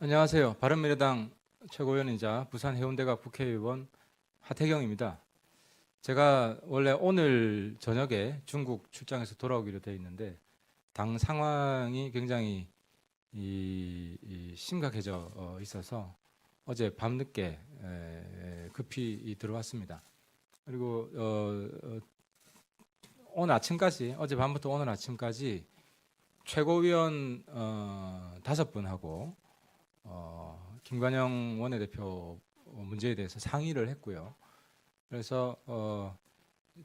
안녕하세요. 바른미래당 최고위원이자 부산 해운대갑 국회의원 하태경입니다. 제가 원래 오늘 저녁에 중국 출장에서 돌아오기로 돼 있는데 당 상황이 굉장히 이, 이 심각해져 어, 있어서 어제 밤늦게 에, 에, 급히 이 들어왔습니다. 그리고 어, 어, 오늘 아침까지 어제 밤부터 오늘 아침까지 최고위원 어, 다섯 분하고 어, 김관영 원내대표 문제에 대해서 상의를 했고요. 그래서 어,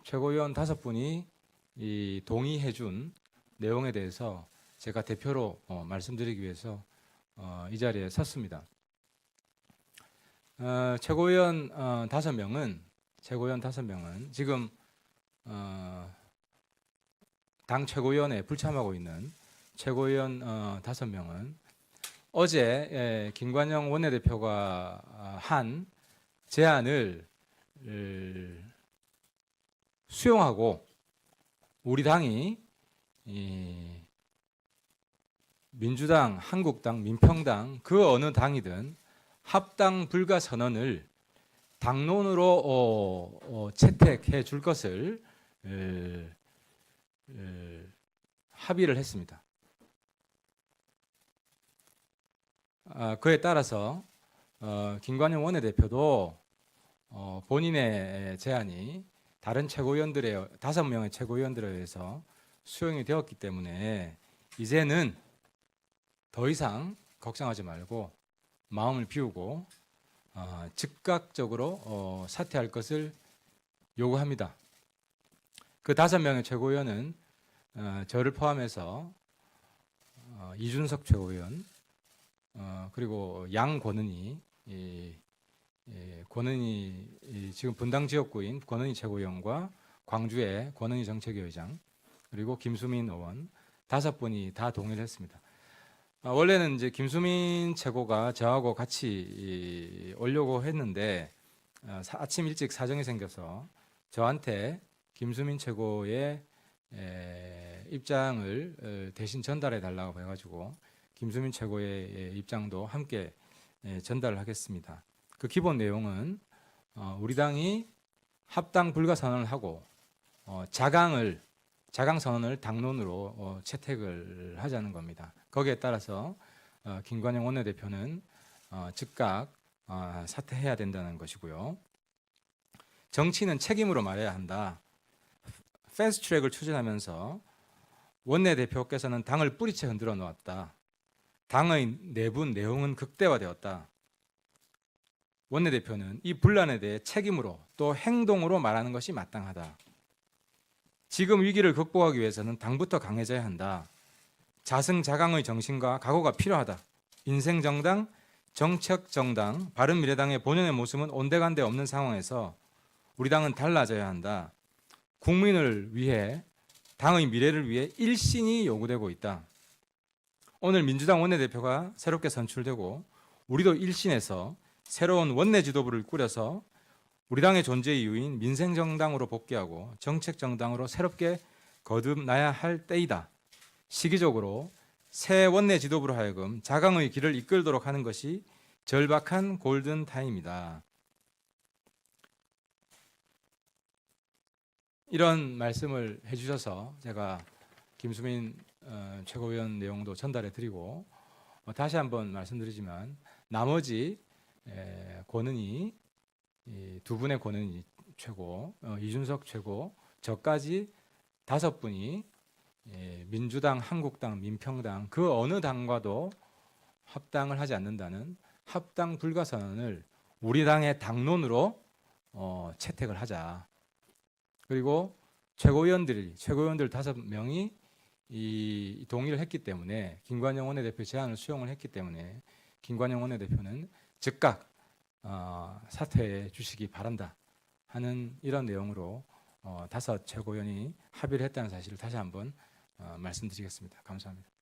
최고위원 다섯 분이 이 동의해준 내용에 대해서 제가 대표로 어, 말씀드리기 위해서 어, 이 자리에 섰습니다. 어, 최고위원 어, 다섯 명은 최고위원 다섯 명은 지금 어, 당 최고위원에 불참하고 있는 최고위원 어, 다섯 명은 어제 예, 김관영 원내대표가 아, 한 제안을 을, 수용하고 우리 당이 이 민주당, 한국당, 민평당 그 어느 당이든 합당 불가 선언을 당론으로 어, 어, 채택해 줄 것을 을, 을, 합의를 했습니다. 아, 그에 따라서 어, 김관영 원내대표도 어, 본인의 제안이 다른 최고위원들의 다섯 명의 최고위원들에 의해서 수용이 되었기 때문에 이제는 더 이상 걱정하지 말고 마음을 비우고 어, 즉각적으로 어, 사퇴할 것을 요구합니다. 그 다섯 명의 최고위원은 어, 저를 포함해서 어, 이준석 최고위원, 어, 그리고 양 권은희, 이, 이 권은희 이 지금 분당 지역구인 권은희 최고위원과 광주의 권은희 정책위 의장 그리고 김수민 의원 다섯 분이 다 동의를 했습니다. 아, 원래는 이제 김수민 최고가 저하고 같이 이, 오려고 했는데 아, 사- 아침 일찍 사정이 생겨서 저한테 김수민 최고의 에, 입장을 어, 대신 전달해 달라고 해가지고 김수민 최고의 예, 입장도 함께 예, 전달을 하겠습니다. 그 기본 내용은 어, 우리 당이 합당 불가 선언을 하고 어, 자강을 자강 선언을 당론으로 어, 채택을 하자는 겁니다. 거기에 따라서 어, 김관영 원내대표는 어, 즉각 어, 사퇴해야 된다는 것이고요. 정치는 책임으로 말해야 한다. 패스트 트랙을 추진하면서 원내대표께서는 당을 뿌리채 흔들어 놓았다. 당의 내분 내용은 극대화되었다. 원내대표는 이 분란에 대해 책임으로 또 행동으로 말하는 것이 마땅하다. 지금 위기를 극복하기 위해서는 당부터 강해져야 한다. 자승자강의 정신과 각오가 필요하다. 인생 정당, 정책 정당, 바른 미래당의 본연의 모습은 온데간데 없는 상황에서 우리 당은 달라져야 한다. 국민을 위해 당의 미래를 위해 일신이 요구되고 있다. 오늘 민주당 원내대표가 새롭게 선출되고 우리도 일신에서 새로운 원내 지도부를 꾸려서 우리 당의 존재 이유인 민생 정당으로 복귀하고 정책 정당으로 새롭게 거듭나야 할 때이다. 시기적으로 새 원내 지도부로 하여금 자강의 길을 이끌도록 하는 것이 절박한 골든 타임이다. 이런 말씀을 해주셔서 제가 김수민 어, 최고위원 내용도 전달해 드리고 어, 다시 한번 말씀드리지만 나머지 에, 권은희 이두 분의 권은희 최고, 어, 이준석 최고, 저까지 다섯 분이 예, 민주당, 한국당, 민평당 그 어느 당과도 합당을 하지 않는다는 합당 불가 선언을 우리 당의 당론으로 어, 채택을 하자. 그리고 최고위원들이 최고위원들 다섯 명이 이 동의를 했기 때문에 김관영 원내대표 제안을 수용을 했기 때문에 김관영 원내대표는 즉각 어, 사퇴해 주시기 바란다 하는 이런 내용으로 어, 다섯 최고위원이 합의를 했다는 사실을 다시 한번 어, 말씀드리겠습니다. 감사합니다.